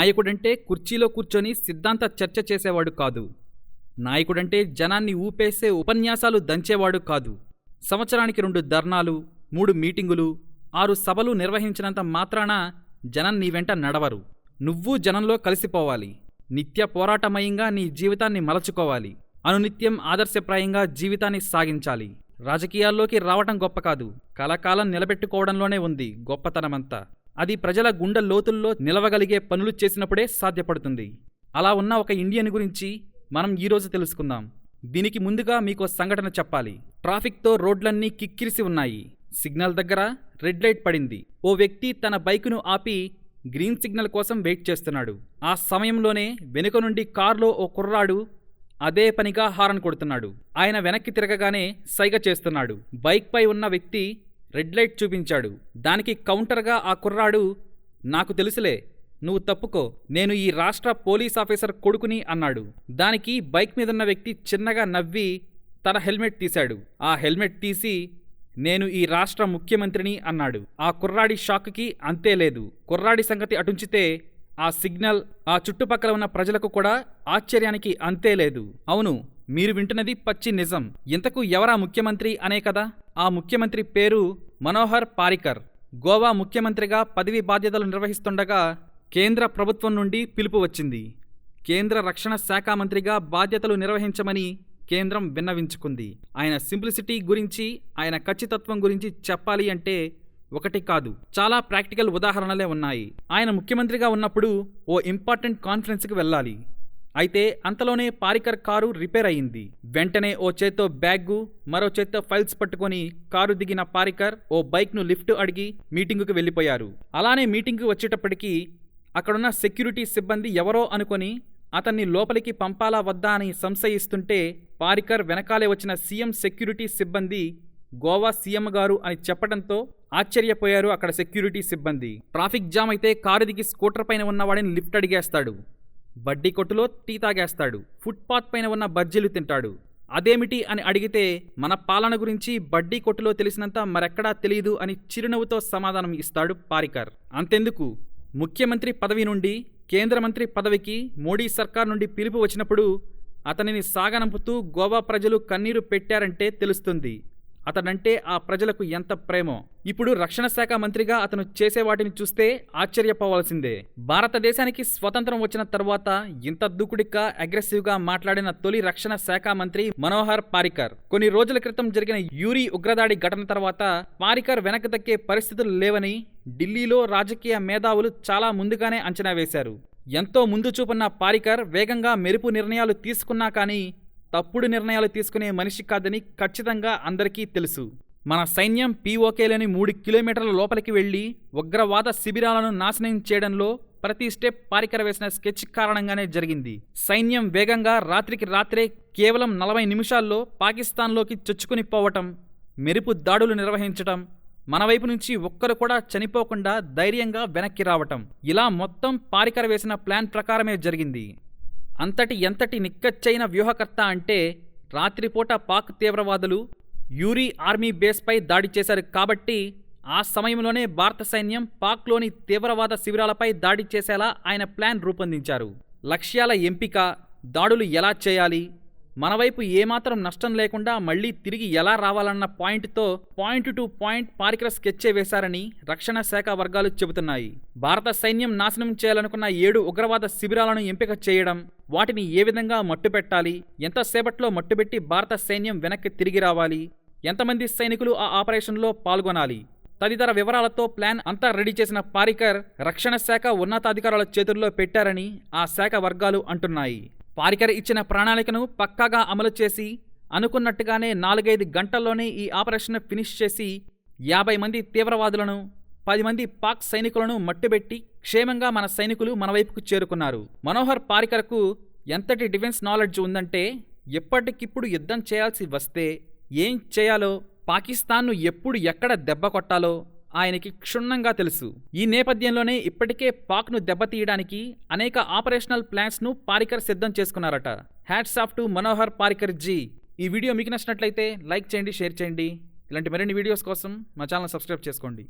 నాయకుడంటే కుర్చీలో కూర్చొని సిద్ధాంత చర్చ చేసేవాడు కాదు. నాయకుడంటే జనాన్ని ఊపేసే ఉపన్యాసాలు దంచేవాడు కాదు. సంవత్సరానికి రెండు ధర్నాలు మూడు మీటింగులు ఆరు సభలు నిర్వహించినంత మాత్రాన జనం నీ వెంట నడవరు. నువ్వు జనంలో కలిసిపోవాలి. నిత్య పోరాటమయంగా నీ జీవితాన్ని మలచుకోవాలి. అనునిత్యం ఆదర్శప్రాయంగా జీవితాన్ని సాగించాలి. రాజకీయాల్లోకి రావటం గొప్ప కాదు. కలకాలం నిలబెట్టుకోవడంలోనే ఉంది గొప్పతనమంతా. అది ప్రజల గుండె లోతుల్లో నిలవగలిగే పనులు చేసినప్పుడే సాధ్యపడుతుంది. అలా ఉన్న ఒక ఇండియన్ గురించి మనం ఈరోజు తెలుసుకుందాం. దీనికి ముందుగా మీకు సంఘటన చెప్పాలి. ట్రాఫిక్తో రోడ్లన్నీ కిక్కిరిసి ఉన్నాయి. సిగ్నల్ దగ్గర రెడ్ లైట్ పడింది. ఓ వ్యక్తి తన బైకును ఆపి గ్రీన్ సిగ్నల్ కోసం వెయిట్ చేస్తున్నాడు. ఆ సమయంలోనే వెనుక నుండి కారులో ఓ కుర్రాడు అదే పనిగా హారన్ కొడుతున్నాడు. ఆయన వెనక్కి తిరగగానే సైగ చేస్తున్నాడు. బైక్పై ఉన్న వ్యక్తి రెడ్ లైట్ చూపించాడు. దానికి కౌంటర్గా ఆ కుర్రాడు నాకు తెలుసులే నువ్వు తప్పుకో నేను ఈ రాష్ట్ర పోలీస్ ఆఫీసర్ కొడుకుని అన్నాడు. దానికి బైక్ మీదున్న వ్యక్తి చిన్నగా నవ్వి తన హెల్మెట్ తీశాడు. ఆ హెల్మెట్ తీసి నేను ఈ రాష్ట్ర ముఖ్యమంత్రిని అన్నాడు. ఆ కుర్రాడి షాక్కి అంతే లేదు. కుర్రాడి సంగతి అటుంచితే ఆ సిగ్నల్ ఆ చుట్టుపక్కల ఉన్న ప్రజలకు కూడా ఆశ్చర్యానికి అంతే లేదు. అవును మీరు వింటున్నది పచ్చి నిజం. ఇంతకు ఎవరా ముఖ్యమంత్రి అనే కదా? ఆ ముఖ్యమంత్రి పేరు మనోహర్ పారికర్. గోవా ముఖ్యమంత్రిగా పదవి బాధ్యతలు నిర్వహిస్తుండగా కేంద్ర ప్రభుత్వం నుండి పిలుపు వచ్చింది. కేంద్ర రక్షణ శాఖ మంత్రిగా బాధ్యతలు నిర్వహించమని కేంద్రం విన్నవించుకుంది. ఆయన సింప్లిసిటీ గురించి ఆయన ఖచ్చితత్వం గురించి చెప్పాలి అంటే ఒకటి కాదు. చాలా ప్రాక్టికల్ ఉదాహరణలే ఉన్నాయి. ఆయన ముఖ్యమంత్రిగా ఉన్నప్పుడు ఓ ఇంపార్టెంట్ కాన్ఫరెన్స్కి వెళ్ళాలి. అయితే అంతలోనే పారికర్ కారు రిపేర్ అయింది. వెంటనే ఓ చేత్తో బ్యాగ్గు మరో చేత్తో ఫైల్స్ పట్టుకొని కారు దిగిన పారికర్ ఓ బైక్ను లిఫ్ట్ అడిగి మీటింగుకు వెళ్ళిపోయారు. అలానే మీటింగ్కి వచ్చేటప్పటికీ అక్కడున్న సెక్యూరిటీ సిబ్బంది ఎవరో అనుకొని అతన్ని లోపలికి పంపాలా వద్దా అని సంశయిస్తుంటే పారికర్ వెనకాలే వచ్చిన సీఎం సెక్యూరిటీ సిబ్బంది గోవా సీఎం గారు అని చెప్పడంతో ఆశ్చర్యపోయారు అక్కడ సెక్యూరిటీ సిబ్బంది. ట్రాఫిక్ జామ్ అయితే కారు దిగి స్కూటర్ పైన ఉన్నవాడిని లిఫ్ట్ అడిగేస్తాడు. బడ్డీ కొట్టులో టీ తాగేస్తాడు. ఫుట్పాత్ పైన ఉన్న బజ్జీలు తింటాడు. అదేమిటి అని అడిగితే మన పాలన గురించి బడ్డీ కొట్టులో తెలిసినంత మరెక్కడా తెలియదు అని చిరునవ్వుతో సమాధానం ఇస్తాడు పారికర్. అంతెందుకు? ముఖ్యమంత్రి పదవి నుండి కేంద్ర మంత్రి పదవికి మోడీ సర్కార్ నుండి పిలుపు వచ్చినప్పుడు అతనిని సాగనంపుతూ గోవా ప్రజలు కన్నీరు పెట్టారంటే తెలుస్తుంది. అతడంటే ఆ ప్రజలకు ఎంత ప్రేమో. ఇప్పుడు రక్షణ శాఖ మంత్రిగా అతను చేసే వాటిని చూస్తే ఆశ్చర్యపోవాల్సిందే. భారతదేశానికి స్వతంత్రం వచ్చిన తర్వాత ఇంత దూకుడిగా అగ్రెసివ్గా మాట్లాడిన తొలి రక్షణ శాఖ మంత్రి మనోహర్ పారికర్. కొన్ని రోజుల క్రితం జరిగిన యూరి ఉగ్రదాడి ఘటన తర్వాత పారికర్ వెనక్కి దక్కే పరిస్థితులు లేవని ఢిల్లీలో రాజకీయ మేధావులు చాలా ముందుగానే అంచనా వేశారు. ఎంతో ముందు చూపున్న పారికర్ వేగంగా మెరుపు నిర్ణయాలు తీసుకున్నా కానీ తప్పుడు నిర్ణయాలు తీసుకునే మనిషి కాదని ఖచ్చితంగా అందరికీ తెలుసు. మన సైన్యం పీఓకేలోని మూడు కిలోమీటర్ల లోపలికి వెళ్ళి ఉగ్రవాద శిబిరాలను నాశనం చేయడంలో ప్రతి స్టెప్ పారికర వేసిన స్కెచ్ కారణంగానే జరిగింది. సైన్యం వేగంగా రాత్రికి రాత్రే కేవలం నలభై నిమిషాల్లో పాకిస్తాన్లోకి చొచ్చుకుని పోవటం మెరుపు దాడులు నిర్వహించటం మన వైపు నుంచి ఒక్కరు కూడా చనిపోకుండా ధైర్యంగా వెనక్కి రావటం ఇలా మొత్తం పారికర వేసిన ప్లాన్ ప్రకారమే జరిగింది. అంతటి ఎంతటి నిక్కచ్చైన వ్యూహకర్త అంటే రాత్రిపూట పాక్ తీవ్రవాదులు యూరీ ఆర్మీ బేస్పై దాడి చేశారు కాబట్టి ఆ సమయంలోనే భారత సైన్యం పాక్లోని తీవ్రవాద శిబిరాలపై దాడి చేసేలా ఆయన ప్లాన్ రూపొందించారు. లక్ష్యాల ఎంపిక దాడులు ఎలా చేయాలి మన వైపు ఏమాత్రం నష్టం లేకుండా మళ్ళీ తిరిగి ఎలా రావాలన్న పాయింట్తో పాయింట్ టు పాయింట్ పారికర స్కెచ్చే వేశారని రక్షణ శాఖ వర్గాలు చెబుతున్నాయి. భారత సైన్యం నాశనం చేయాలనుకున్న ఏడు ఉగ్రవాద శిబిరాలను ఎంపిక చేయడం వాటిని ఏ విధంగా మట్టుపెట్టాలి ఎంతసేపట్లో మట్టుబెట్టి భారత సైన్యం వెనక్కి తిరిగి రావాలి ఎంతమంది సైనికులు ఆ ఆపరేషన్లో పాల్గొనాలి? తదితర వివరాలతో ప్లాన్ అంతా రెడీ చేసిన పారికర్ రక్షణ శాఖ ఉన్నతాధికారుల చేతుల్లో పెట్టారని ఆ శాఖ వర్గాలు అంటున్నాయి. పారికర్ ఇచ్చిన ప్రణాళికను పక్కాగా అమలు చేసి అనుకున్నట్టుగానే నాలుగైదు గంటల్లోనే ఈ ఆపరేషన్ ఫినిష్ చేసి యాభై మంది తీవ్రవాదులను పది మంది పాక్ సైనికులను మట్టుబెట్టి క్షేమంగా మన సైనికులు మన వైపుకు చేరుకున్నారు. మనోహర్ పారికర్కు ఎంతటి డిఫెన్స్ నాలెడ్జ్ ఉందంటే ఎప్పటికిప్పుడు యుద్ధం చేయాల్సి వస్తే ఏం చేయాలో పాకిస్తాన్ను ఎప్పుడు ఎక్కడ దెబ్బ కొట్టాలో ఆయనకి క్షుణ్ణంగా తెలుసు. ఈ నేపథ్యంలోనే ఇప్పటికే పాక్ను దెబ్బతీయడానికి అనేక ఆపరేషనల్ ప్లాన్స్ను పారికర్ సిద్ధం చేసుకున్నారట. Hats off to Manohar Parrikar ji. ఈ వీడియో మీకు నచ్చినట్లయితే లైక్ చేయండి షేర్ చేయండి. ఇలాంటి మరిన్ని వీడియోస్ కోసం మా ఛానల్ సబ్స్క్రైబ్ చేసుకోండి.